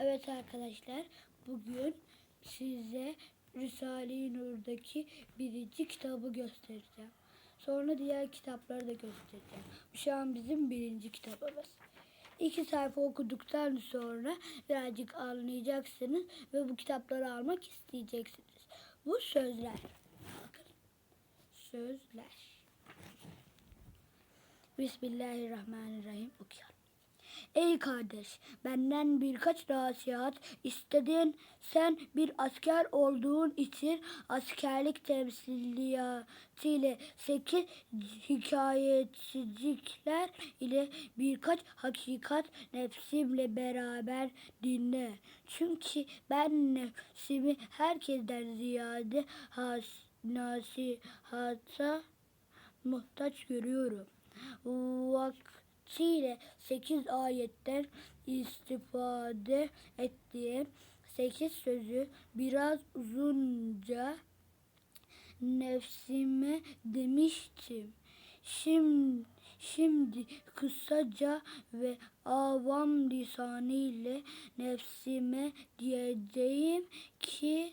Evet arkadaşlar bugün size Risale-i Nur'daki birinci kitabı göstereceğim. Sonra diğer kitapları da göstereceğim. Şu an bizim birinci kitabımız. İki sayfa okuduktan sonra birazcık anlayacaksınız ve bu kitapları almak isteyeceksiniz. Bu sözler. Bakın. Sözler. Bismillahirrahmanirrahim okuyalım. Ey kardeş, benden birkaç nasihat istedin. Sen bir asker olduğun için askerlik temsiliyatıyla sekiz hikayetçilikler ile birkaç hakikat nefsimle beraber dinle. Çünkü ben nefsimi herkesten ziyade has, nasihata muhtaç görüyorum. Vaktiyle 8 ayetten istifade ettiğim 8 sözü biraz uzunca nefsime demiştim. Şimdi, şimdi kısaca ve avam lisanı ile nefsime diyeceğim ki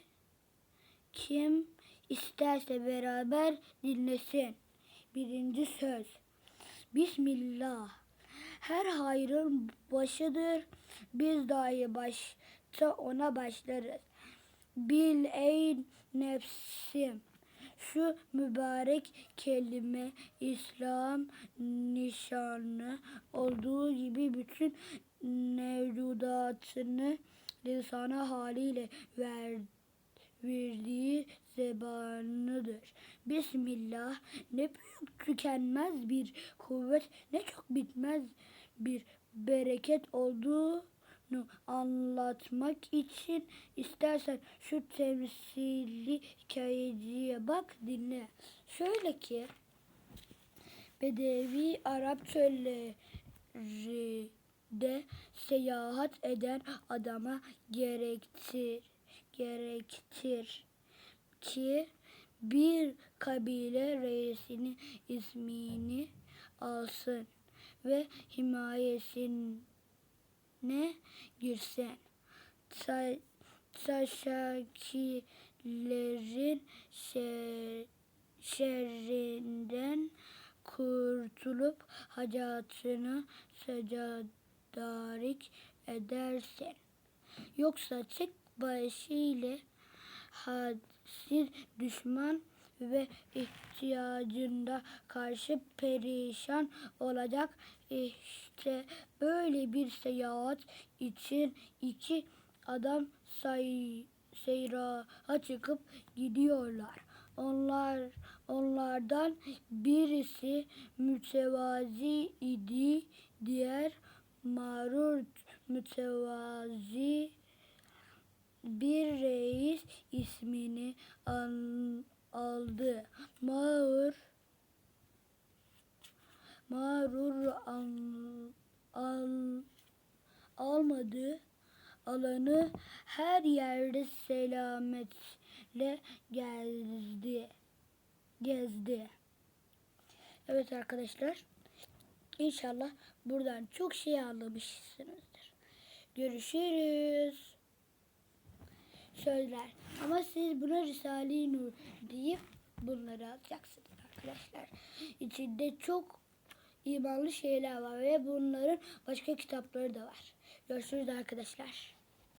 kim isterse beraber dinlesin. Birinci söz. Bismillah. Her hayrın başıdır. Biz dahi başta ona başlarız. Bil ey nefsim. Şu mübarek kelime İslam nişanı olduğu gibi bütün mevcudatını lisana haliyle ver, verdiği zebanıdır. Bismillah ne büyük tükenmez bir kuvvet ne çok bitmez bir bereket olduğunu anlatmak için istersen şu temsili hikayeciye bak dinle. Şöyle ki Bedevi Arap çöllerinde seyahat eden adama gerektir gerektir ki bir kabile reisinin ismini alsın ve himayesine girsin. Ta- Taşakilerin şer, şerrinden kurtulup hayatını secadarik edersin. Yoksa tek başıyla hadsiz düşman ve ihtiyacında karşı perişan olacak. İşte böyle bir seyahat için iki adam say, seyraha çıkıp gidiyorlar. Onlar onlardan birisi mütevazi idi, diğer mağrur mütevazi ismini an, aldı. Mağrur mağrur al, al, almadı. Alanı her yerde selametle gezdi. Gezdi. Evet arkadaşlar. İnşallah buradan çok şey anlamışsınızdır. Görüşürüz sözler. Ama siz buna Risale-i Nur deyip bunları alacaksınız arkadaşlar. İçinde çok imanlı şeyler var ve bunların başka kitapları da var. Görüşürüz arkadaşlar.